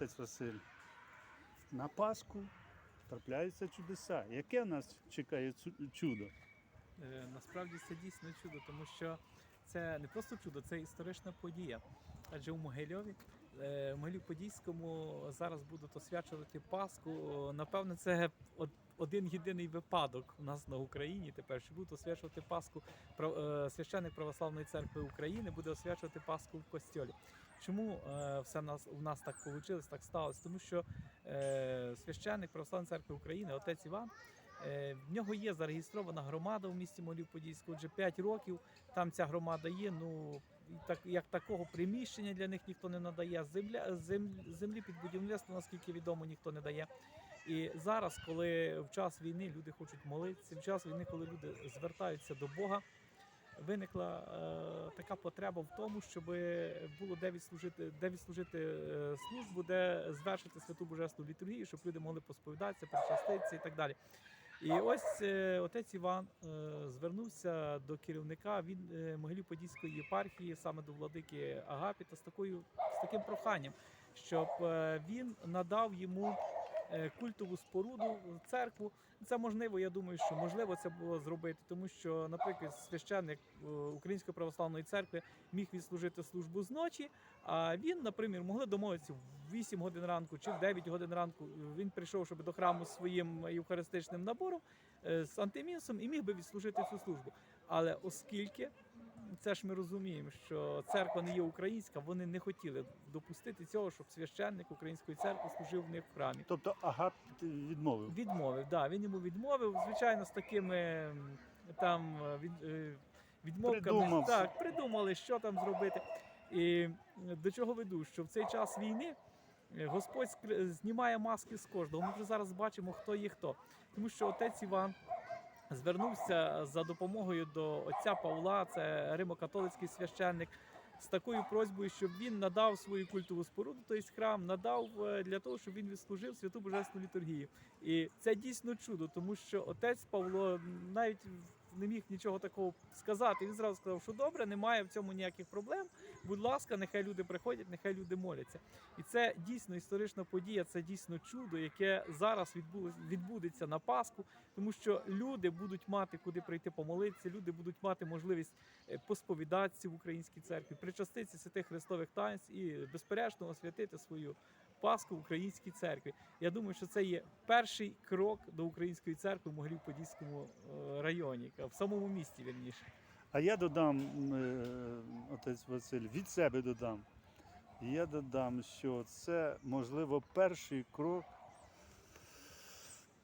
отець Василь, на Пасху трапляються чудеса. Яке нас чекає чудо? Е, Насправді це дійсно чудо, тому що це не просто чудо, це історична подія. Адже у Могильові, е, в Могилів-Подільському зараз будуть освячувати Пасху. Напевно, це один єдиний випадок у нас на Україні тепер, що будуть освячувати Пасху е, священник Православної церкви України буде освячувати Пасху в костьолі. Чому е, все нас у нас так вийшло, так сталося? Тому що е, священник Православної церкви України, отець Іван. В нього є зареєстрована громада в місті Молів-Подільську. Вже 5 років там ця громада є. Ну так як такого приміщення для них ніхто не надає. Земля зем, землі під будівництво, наскільки відомо, ніхто не дає. І зараз, коли в час війни люди хочуть молитися, в час війни, коли люди звертаються до Бога, виникла е, така потреба в тому, щоб було де відслужити, де відслужити е, службу, де звершити святу божественну літургію, щоб люди могли посповідатися, причаститися і так далі. І ось е, отець Іван е, звернувся до керівника від е, Могилів-Подільської єпархії, саме до владики Агапіта, з такою з таким проханням, щоб е, він надав йому культову споруду церкву. Це можливо, я думаю, що можливо це було зробити, тому що, наприклад, священник е, Української православної церкви міг відслужити службу зночі, а він, наприклад, могли домовитися в 8 годин ранку чи в 9 годин ранку. Він прийшов, щоб до храму своїм євхаристичним набором е, з антимінсом і міг би відслужити цю службу. Але оскільки це ж ми розуміємо, що церква не є українська, вони не хотіли допустити цього, щоб священник української церкви служив в них в храмі. Тобто Агап відмовив. Відмовив, да, він йому відмовив. Звичайно, з такими там е, від, е, відмовками Придумав. так, придумали, що там зробити. І до чого веду, що в цей час війни е, Господь знімає маски з кожного. Ми вже зараз бачимо, хто є хто. Тому що отець Іван звернувся за допомогою до отця Павла, це римокатолицький священник. З такою просьбою, щоб він надав свою культову споруду, тобто храм, надав е, для того, щоб він відслужив святу божественну літургію. І це дійсно чудо, тому що отець Павло навіть не міг нічого такого сказати. Він зразу сказав, що добре, немає в цьому ніяких проблем. Будь ласка, нехай люди приходять, нехай люди моляться. І це дійсно історична подія, це дійсно чудо, яке зараз відбудеться на Пасху, тому що люди будуть мати куди прийти помолитися, люди будуть мати можливість е, посповідатися в українській церкві, причаститися святих Христових таїнств і безперечно освятити свою Пасху в українській церкві. Я думаю, що це є перший крок до української церкви в Могилів-Подільському е, районі, в самому місті вірніше. А я додам, е, отець Василь, від себе додам. Я додам, що це, можливо, перший крок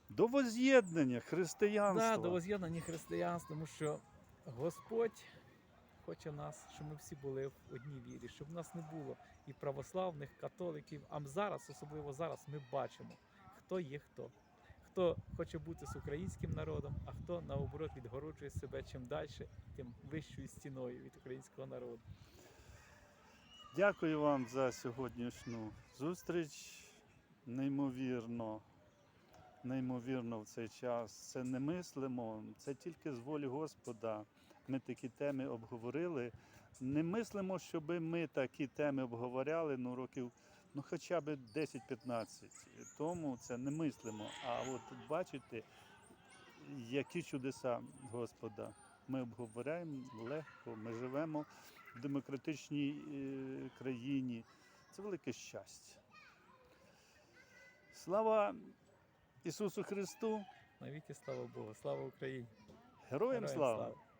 до воз'єднання християнства. Да, до воз'єднання християнства, тому що Господь хоче нас, щоб ми всі були в одній вірі, щоб в нас не було і православних, католиків. А зараз, особливо зараз, ми бачимо, хто є хто. Хто хоче бути з українським народом, а хто наоборот відгороджує себе чим далі, тим вищою стіною від українського народу. Дякую вам за сьогоднішню зустріч. Неймовірно, неймовірно в цей час. Це не мислимо, це тільки з волі Господа. Ми такі теми обговорили. Не мислимо, щоб ми такі теми обговоряли ну, років, ну хоча б 10-15. Тому це не мислимо. А от бачите, які чудеса Господа. Ми обговоряємо легко, ми живемо в демократичній е, країні. Це велике щастя. Слава Ісусу Христу! Навіки слава Богу, слава Україні! Героям Героям слава! слава!